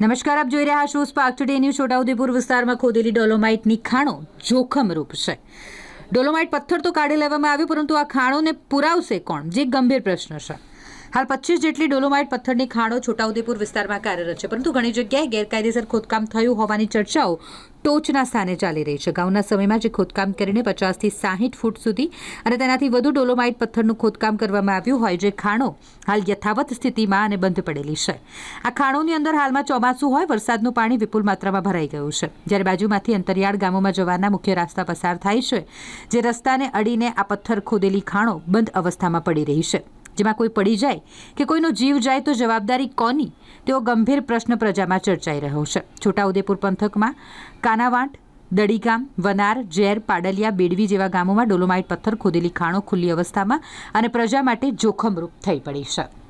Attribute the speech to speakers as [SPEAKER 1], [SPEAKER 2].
[SPEAKER 1] નમસ્કાર, આપ જોઈ રહ્યા છો સ્પાર્ક ટુડે ન્યૂઝ છોટાઉદેપુર વિસ્તારમાં ખોદેલી ડોલોમાઇટની ખાણો જોખમરૂપ છે. ડોલોમાઇટ પથ્થર તો કાઢી લેવામાં આવ્યો, પરંતુ આ ખાણોને પુરાવશે કોણ? જે ગંભીર પ્રશ્ન છે. હાલ પચીસ જેટલી ડોલોમાઇટ પથ્થરની ખાણો છોટાઉદેપુર વિસ્તારમાં કાર્યરત છે, પરંતુ ઘણી જગ્યાએ ગેરકાયદેસર ખોદકામ થયું હોવાની ચર્ચાઓ ટોચના સ્થાને ચાલી રહી છે. અગાઉના સમયમાં જે ખોદકામ કરીને પચાસથી સાહીઠ ફૂટ સુધી અને તેનાથી વધુ ડોલોમાઇટ પથ્થરનું ખોદકામ કરવામાં આવ્યું હોય, જે ખાણો હાલ યથાવત સ્થિતિમાં અને બંધ પડેલી છે. આ ખાણોની અંદર હાલમાં ચોમાસું હોય, વરસાદનું પાણી વિપુલ માત્રામાં ભરાઈ ગયું છે. જ્યારે બાજુમાંથી અંતરિયાળ ગામોમાં જવાના મુખ્ય રસ્તા પસાર થાય છે, જે રસ્તાને અડીને આ પથ્થર ખોદેલી ખાણો બંધ અવસ્થામાં પડી રહી છે. જેમાં કોઈ પડી જાય કે કોઈનો જીવ જાય તો જવાબદારી કોની? તેવો ગંભીર પ્રશ્ન પ્રજામાં ચર્ચાઈ રહ્યો છે. છોટાઉદેપુર પંથકમાં કાનાવાંટ, દડીગામ, વનાર, ઝેર, પાડલિયા, બેડવી જેવા ગામોમાં ડોલોમાઇટ પથ્થર ખોદેલી ખાણો ખુલ્લી અવસ્થામાં અને પ્રજા માટે જોખમરૂપ થઈ પડી છે.